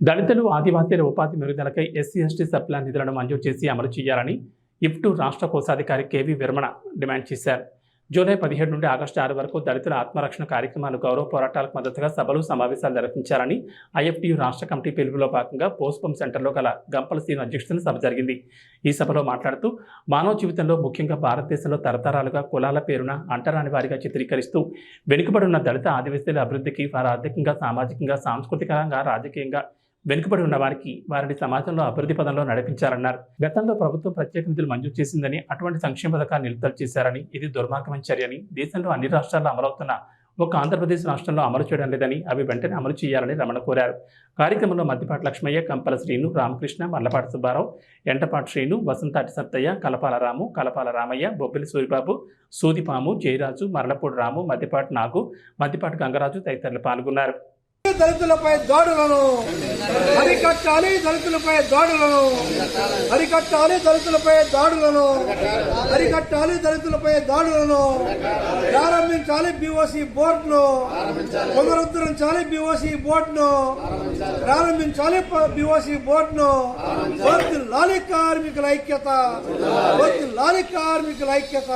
దళితులు ఆదివాసీల ఉపాధి మెరుగుదలకై ఎస్సీ ఎస్టీ సప్లా నిధులను మంజూరు చేసి అమలు చేయాలని ఇఫ్టు రాష్ట్ర కోశాధికారి కేవీ విరమణ డిమాండ్ చేశారు. జూలై పదిహేడు నుండి ఆగస్టు ఆరు వరకు దళితుల ఆత్మరక్షణ కార్యక్రమాలు గౌరవ పోరాటాలకు మద్దతుగా సభలు సమావేశాలు నిర్వహించాలని ఐఎఫ్టీయు రాష్ట్ర కమిటీ పిలుపులో భాగంగా పోస్పం సెంటర్లో గల గంపల సీను అధ్యక్షతన సభ జరిగింది. ఈ సభలో మాట్లాడుతూ మానవ జీవితంలో ముఖ్యంగా భారతదేశంలో తరతరాలుగా కులాల పేరున అంటరాని వారిగా చిత్రీకరిస్తూ వెనుకబడి ఉన్న దళిత ఆదివాసీల అభివృద్ధికి వారు ఆర్థికంగా సామాజికంగా సాంస్కృతికంగా రాజకీయంగా వెనుకబడి ఉన్న వారికి వారిని సమాజంలో అభివృద్ధి పదంలో నడిపించారన్నారు గతంలో ప్రభుత్వం ప్రత్యేక నిధులు మంజూరు చేసిందని అటువంటి సంక్షేమ పథకాలు నిలుపుదల చేశారని ఇది దుర్మార్గమైన చర్యని దేశంలో అన్ని రాష్ట్రాల్లో అమలవుతున్న ఒక ఆంధ్రప్రదేశ్ రాష్ట్రంలో అమలు చేయడం లేదని అవి వెంటనే అమలు చేయాలని రమణ కోరారు. కార్యక్రమంలో మద్దిపాటి లక్ష్మయ్య కంపల శ్రీను రామకృష్ణ మల్లపాటి సుబ్బారావు ఎంటపాటి శ్రీను వసంతాటి సత్తయ్య కలపాల రాము కలపాల రామయ్య బొబ్బిలి సూరిబాబు సూదిపాము జయరాజు మరలపూడి రాము మద్దిపాటి నాగు మద్దిపాటి గంగరాజు తదితరులు పాల్గొన్నారు. దళితులపై దాడులను అరికట్టాలి దళితులపై దాడులను. అరికట్టాలి దళితులపై దాడులను. అరికట్టాలి దళితులపై దాడులను. ప్రారంభించాలి బీఓసీ బోర్డును. పునరుద్ధరించాలి బీఓసీ బోర్డును. ప్రారంభించాలి బీఓసీ బోర్డును. వద్దు లాలి కార్మికుల ఐక్యత. వద్దు లాలి కార్మికుల ఐక్యత.